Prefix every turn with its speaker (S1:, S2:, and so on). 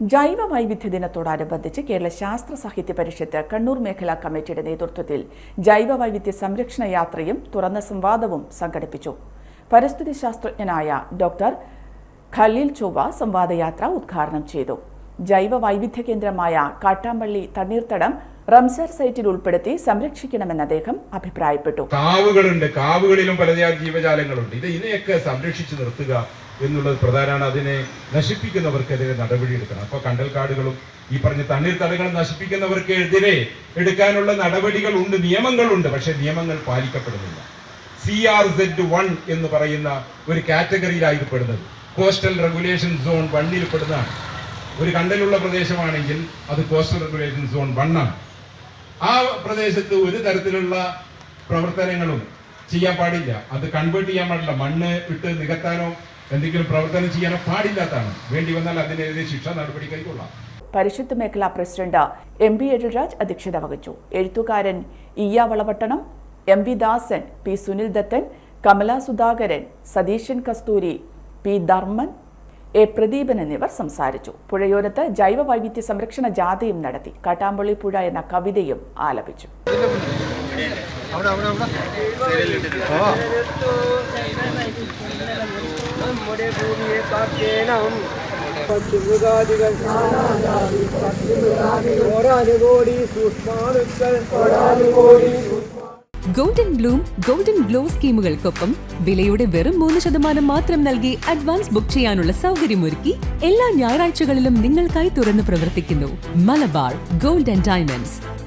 S1: ജൈവ വൈവിധ്യ ദിനത്തോടനുബന്ധിച്ച് കേരള ശാസ്ത്ര സാഹിത്യ പരിഷത്ത് കണ്ണൂർ മേഖലാ കമ്മിറ്റിയുടെ നേതൃത്വത്തിൽ ജൈവ വൈവിധ്യ സംരക്ഷണ യാത്രയും തുറന്ന സംവാദവും സംഘടിപ്പിച്ചു. പരിസ്ഥിതി ശാസ്ത്രജ്ഞനായ ഡോക്ടർ ഖലീൽ ചൊവ്വ സംവാദയാത്ര ഉദ്ഘാടനം ചെയ്തു. ജൈവ വൈവിധ്യ കേന്ദ്രമായ കാട്ടാമ്പള്ളി തണ്ണീർത്തടം റംസർ സൈറ്റിൽ ഉൾപ്പെടുത്തി സംരക്ഷിക്കണമെന്ന് അദ്ദേഹം അഭിപ്രായപ്പെട്ടു.
S2: കാവുകളുണ്ട്. കാവുകളിലും പലതരം ജീവജാലങ്ങളുണ്ട്. ഇത് ഇതിനെയൊക്കെ സംരക്ഷിച്ചു നിർത്തുക എന്നുള്ളത് പ്രധാനമാണ്. അതിനെ നശിപ്പിക്കുന്നവർക്കെതിരെ നടപടിയെടുക്കണം. അപ്പോൾ കണ്ടൽക്കാടുകളും ഈ പറഞ്ഞ തണ്ണീർത്തടങ്ങളും നശിപ്പിക്കുന്നവർക്ക് എതിരെ എടുക്കാനുള്ള നടപടികൾ ഉണ്ട് നിയമങ്ങളുണ്ട് പക്ഷെ നിയമങ്ങൾ പാലിക്കപ്പെടുന്നില്ല. സി ആർ സെഡ് വൺ എന്ന് പറയുന്ന ഒരു കാറ്റഗറിയിലായി പെടുന്നത്. കോസ്റ്റൽ റെഗുലേഷൻ സോൺ വണ്ണിൽ പെടുന്നതാണ്. ഒരു കണ്ടലുള്ള പ്രദേശമാണെങ്കിൽ അത് കോസ്റ്റൽ റെഗുലേഷൻ സോൺ വണ്ണാണ് ആ പ്രദേശത്ത് ഒരു തരത്തിലുള്ള പ്രവർത്തനങ്ങളും ചെയ്യാൻ പാടില്ല. അത് കൺവേർട്ട് ചെയ്യാൻ പാടില്ല. മണ്ണ് ഇട്ട് നികത്താനോ എന്തെങ്കിലും പ്രവർത്തനം ചെയ്യാനോ പാടില്ലാത്തതാണ്. വേണ്ടി വന്നാൽ അതിനെതിരെ ശിക്ഷാ നടപടി കൈക്കൊള്ളാം.
S1: പരിശുദ്ധ മേഖലാ പ്രസിഡന്റ് എം പി എഴുരാജ് അധ്യക്ഷത വഹിച്ചു. എഴുത്തുകാരൻ Iyya Valapattanam M V Dasan P Sunil Dathan Kamala Sudhakaran Satheesan Kasthuri P Dharman A Pradeepan എന്നിവർ സംസാരിച്ചു. പുഴയോരത്ത് ജൈവ വൈവിധ്യ സംരക്ഷണ ജാഥയും നടത്തി. കാട്ടാമ്പള്ളി പുഴ എന്ന കവിതയും ആലപിച്ചു.
S3: നമ്മുടെ ഭൂമിയെ കാക്കേണം. പക്ഷിമൃഗാദികൾ കോടാനുകോടി സൂക്ഷ്മാണുക്കൾ.
S4: ഗോൾഡൻ ബ്ലൂം ഗോൾഡൻ ഗ്ലോ സ്കീമുകൾക്കൊപ്പം വിലയുടെ വെറും മൂന്ന് ശതമാനം മാത്രം നൽകി അഡ്വാൻസ് ബുക്ക് ചെയ്യാനുള്ള സൗകര്യമൊരുക്കി എല്ലാ ഞായറാഴ്ചകളിലും നിങ്ങൾക്കായി തുറന്നു പ്രവർത്തിക്കുന്നു. Malabar gold and diamonds